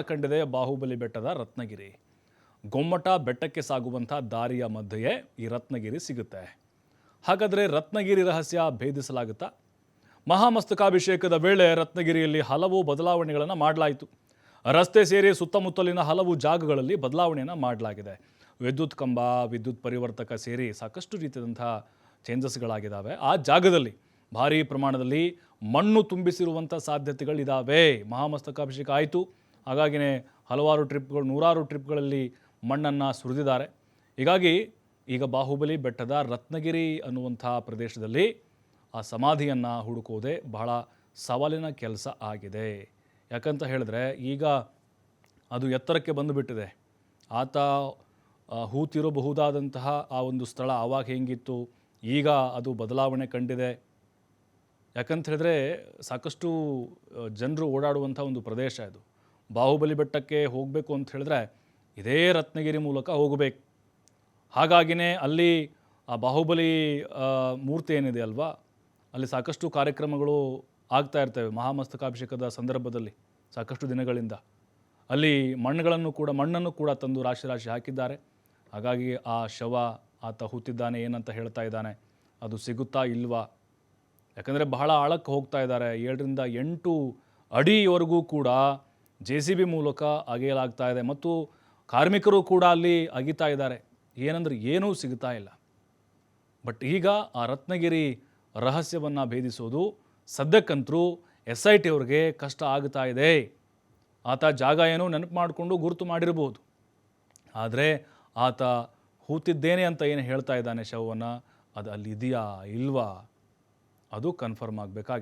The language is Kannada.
ಕಂಡಿದೆ ಬಾಹುಬಲಿ ಬೆಟ್ಟದ ರತ್ನಗಿರಿ. ಗೊಮ್ಮಟ ಬೆಟ್ಟಕ್ಕೆ ಸಾಗುವಂಥ ದಾರಿಯ ಮಧ್ಯೆಯೇ ಈ ರತ್ನಗಿರಿ ಸಿಗುತ್ತೆ. ಹಾಗಾದರೆ ರತ್ನಗಿರಿ ರಹಸ್ಯ ಭೇದಿಸಲಾಗುತ್ತಾ? ಮಹಾಮಸ್ತಕಾಭಿಷೇಕದ ವೇಳೆ ರತ್ನಗಿರಿಯಲ್ಲಿ ಹಲವು ಬದಲಾವಣೆಗಳನ್ನು ಮಾಡಲಾಯಿತು. ರಸ್ತೆ ಸೇರಿ ಸುತ್ತಮುತ್ತಲಿನ ಹಲವು ಜಾಗಗಳಲ್ಲಿ ಬದಲಾವಣೆಯನ್ನು ಮಾಡಲಾಗಿದೆ. ವಿದ್ಯುತ್ ಕಂಬ, ವಿದ್ಯುತ್ ಪರಿವರ್ತಕ ಸೇರಿ ಸಾಕಷ್ಟು ರೀತಿಯಾದಂಥ ಚೇಂಜಸ್ಗಳಾಗಿದ್ದಾವೆ ಆ ಜಾಗದಲ್ಲಿ ಭಾರೀ ಪ್ರಮಾಣದಲ್ಲಿ ಮಣ್ಣು ತುಂಬಿಸಿರುವಂಥ ಸಾಧ್ಯತೆಗಳಿದ್ದಾವೆ ಮಹಾಮಸ್ತಕಾಭಿಷೇಕ ಆಯಿತು. ಹಾಗಾಗಿನೇ ಹಲವಾರು ಟ್ರಿಪ್ಗಳು, ನೂರಾರು ಟ್ರಿಪ್ಗಳಲ್ಲಿ ಮಣ್ಣನ್ನು ಸುರಿದಿದ್ದಾರೆ. ಹೀಗಾಗಿ ಈಗ ಬಾಹುಬಲಿ ಬೆಟ್ಟದ ರತ್ನಗಿರಿ ಅನ್ನುವಂಥ ಪ್ರದೇಶದಲ್ಲಿ ಆ ಸಮಾಧಿಯನ್ನು ಹುಡುಕೋದೇ ಬಹಳ ಸವಾಲಿನ ಕೆಲಸ ಆಗಿದೆ. ಯಾಕಂತ ಹೇಳಿದ್ರೆ ಈಗ ಅದು ಎತ್ತರಕ್ಕೆ ಬಂದುಬಿಟ್ಟಿದೆ. ಆತ ಹೂತಿರಬಹುದಾದಂತಹ ಆ ಒಂದು ಸ್ಥಳ ಆವಾಗ ಹೇಗಿತ್ತು, ಈಗ ಅದು ಬದಲಾವಣೆ ಕಂಡಿದೆ. ಯಾಕಂತ ಹೇಳಿದ್ರೆ ಸಾಕಷ್ಟು ಜನರು ಓಡಾಡುವಂಥ ಒಂದು ಪ್ರದೇಶ ಇದು. ಬಾಹುಬಲಿ ಬೆಟ್ಟಕ್ಕೆ ಹೋಗಬೇಕು ಅಂತ ಹೇಳಿದ್ರೆ ಇದೇ ರತ್ನಗಿರಿ ಮೂಲಕ ಹೋಗಬೇಕು. ಹಾಗಾಗಿನೇ ಅಲ್ಲಿ ಆ ಬಾಹುಬಲಿ ಮೂರ್ತಿ ಏನಿದೆ ಅಲ್ವಾ? ಅಲ್ಲಿ ಸಾಕಷ್ಟು ಕಾರ್ಯಕ್ರಮಗಳು ಆಗ್ತಾ ಇರ್ತವೆ ಮಹಾಮಸ್ತಕಾಭಿಷೇಕದ ಸಂದರ್ಭದಲ್ಲಿ ಸಾಕಷ್ಟು ದಿನಗಳಿಂದ. ಅಲ್ಲಿ ಮಣ್ಣುಗಳನ್ನು ಕೂಡ, ಮಣ್ಣನ್ನು ಕೂಡ ತಂದು ರಾಶಿ ರಾಶಿ ಹಾಕಿದ್ದಾರೆ. ಹಾಗಾಗಿ ಆ ಶವ ಆತ ಹೂತಿದ್ದಾನೆ ಏನಂತ ಹೇಳ್ತಾ ಇದ್ದಾನೆ. ಅದು ಸಿಗುತ್ತಾ ಇಲ್ವಾ? ಯಾಕಂದರೆ ಬಹಳ ಆಳಕ್ಕೆ ಹೋಗ್ತಾ ಇದ್ದಾರೆ. ಏಳರಿಂದ ಎಂಟು ಅಡಿವರೆಗೂ ಕೂಡ ಜೆ ಸಿ ಬಿ ಮೂಲಕ ಅಗೆಯಲಾಗ್ತಾ ಇದೆ ಮತ್ತು ಕಾರ್ಮಿಕರು ಕೂಡ ಅಲ್ಲಿ ಅಗಿತಾ ಇದ್ದಾರೆ. ಏನಂದ್ರೆ ಏನೂ ಸಿಗ್ತಾ ಇಲ್ಲ. ಬಟ್ ಈಗ ಆ ರತ್ನಗಿರಿ ರಹಸ್ಯವನ್ನು ಭೇದಿಸೋದು ಸದ್ಯಕ್ಕಂತರೂ ಎಸ್ ಐ ಟಿ ಅವ್ರಿಗೆ ಕಷ್ಟ ಆಗ್ತಾ ಇದೆ. ಆತ ಜಾಗ ಏನೋ ನೆನಪು ಮಾಡಿಕೊಂಡು ಗುರುತು ಮಾಡಿರ್ಬೋದು. ಆದರೆ ಆತ ಹೂತಿದ್ದೇನೆ ಅಂತ ಏನು ಹೇಳ್ತಾ ಇದ್ದಾನೆ ಶವವನ್ನು, ಅದು ಅಲ್ಲಿ ಇದೆಯಾ ಇಲ್ವಾ? ಅದು ಕನ್ಫರ್ಮ್ ಆಗಬೇಕಾಗಿದೆ.